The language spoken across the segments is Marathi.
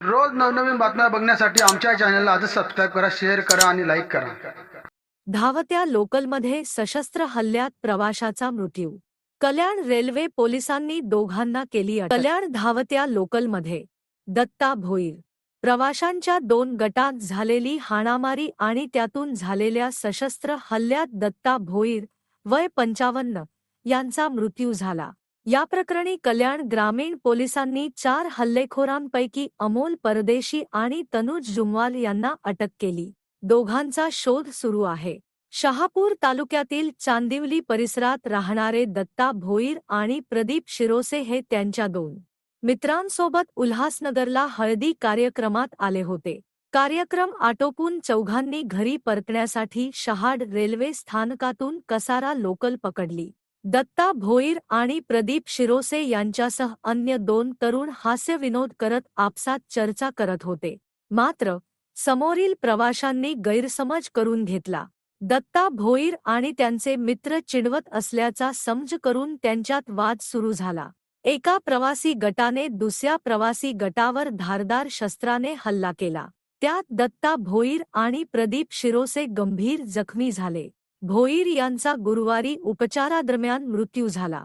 रोज नवनवीन बातम्या बघण्यासाठी आमच्या चॅनलला आजच सबस्क्राईब करा शेअर करा आणि लाईक करा. धावत्या लोकलमध्ये सशस्त्र हल्ल्यात प्रवाशाचा मृत्यू. कल्याण रेल्वे पोलिसांनी दोघांना केली अटक. कल्याण धावत्या लोकलमध्ये दत्ता भोईर. प्रवाशांच्या दोन गटात झालेली हाणामारी आणि त्यातून झालेल्या सशस्त्र हल्ल्यात दत्ता भोईर वय पंचावन्न यांचा मृत्यू झाला. या प्रकरणी कल्याण ग्रामीण पोलिसांनी चार हल्लेखोरांपैकी अमोल परदेशी आणि तनुज जुमवाल यांना अटक केली. दोघांचा शोध सुरू आहे. शहापूर तालुक्यातील चांदिवली परिसरात राहणारे दत्ता भोईर आणि प्रदीप शिरोसे हे त्यांच्या दोन मित्रांसोबत उल्हासनगरला हळदी कार्यक्रमात आले होते. कार्यक्रम आटोपून चौघांनी घरी परतण्यासाठी शहाड रेल्वे स्थानकातून कसारा लोकल पकडली. दत्ता भोईर आणि प्रदीप शिरोसे यांच्यासह अन्य दोन तरुण हास्यविनोद करत आपसात चर्चा करत होते. मात्र समोरील प्रवाशांनी गैरसमज करून घेतला. दत्ता भोईर आणि त्यांचे मित्र चिडवत असल्याचा समज करून त्यांच्यात वाद सुरू झाला. एका प्रवासी गटाने दुसऱ्या प्रवासी गटावर धारदार शस्त्राने हल्ला केला. त्यात दत्ता भोईर आणि प्रदीप शिरोसे गंभीर जखमी झाले. भोईर यांचा गुरुवारी उपचारादरम्यान मृत्यू झाला.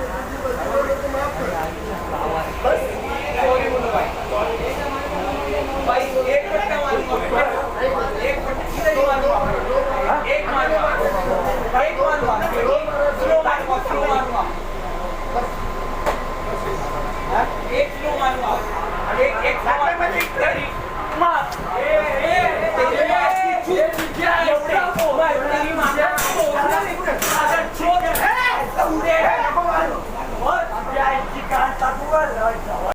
એક એક